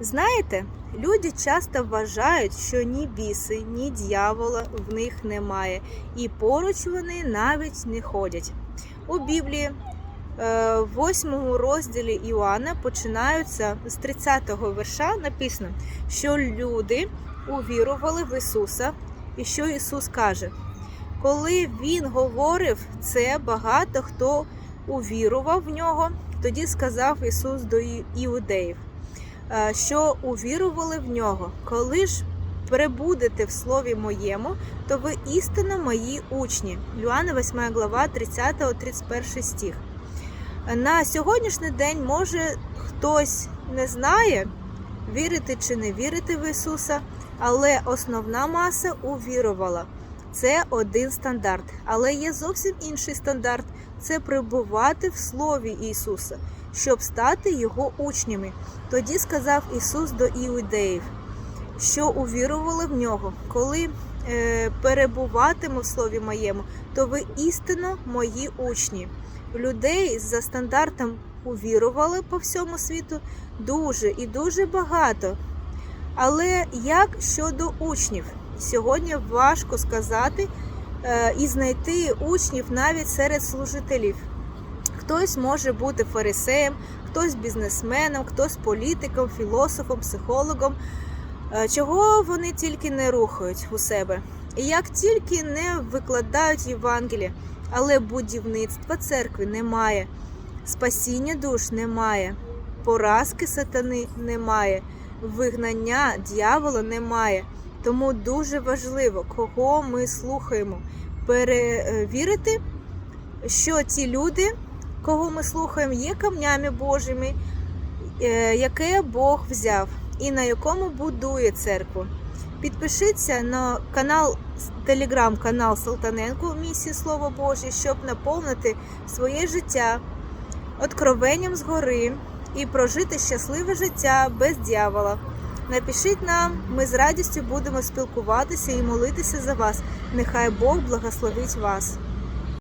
Знаєте, люди часто вважають, що ні біси, ні дьявола в них немає, і поруч вони навіть не ходять. У Біблії, е, в 8 розділі Іоанна починаються з 30-го верша написано, що люди увірували в Ісуса, і що Ісус каже. Коли Він говорив це, багато хто увірував в нього, тоді сказав Ісус до іудеїв що увірували в нього. Коли ж перебудете в слові моєму, то ви істинно мої учні. Люана 8 глава 30-31 стих. На сьогоднішній день може хтось не знає, вірити чи не вірити в Ісуса, але основна маса увірувала. Це один стандарт, але є зовсім інший стандарт це перебувати в Слові Ісуса, щоб стати Його учнями. Тоді сказав Ісус до іудеїв, що увірували в нього. Коли е, перебуватиму в слові моєму, то ви істинно мої учні. Людей за стандартом увірували по всьому світу дуже і дуже багато. Але як щодо учнів? Сьогодні важко сказати е, і знайти учнів навіть серед служителів. Хтось може бути фарисеєм, хтось бізнесменом, хтось політиком, філософом, психологом. Е, Чого вони тільки не рухають у себе. І як тільки не викладають Євангеліє, але будівництва церкви немає, спасіння душ немає, поразки сатани немає, вигнання дьявола немає. Тому дуже важливо, кого ми слухаємо, перевірити, що ці люди, кого ми слухаємо, є камнями Божими, е, яке Бог взяв і на якому будує церкву. Підпишіться на канал, телеграм-канал Салтаненко місії Слово Боже, щоб наповнити своє життя откровенням згори і прожити щасливе життя без дьявола. Напишіть нам, ми з радістю будемо спілкуватися і молитися за вас. Нехай Бог благословить вас.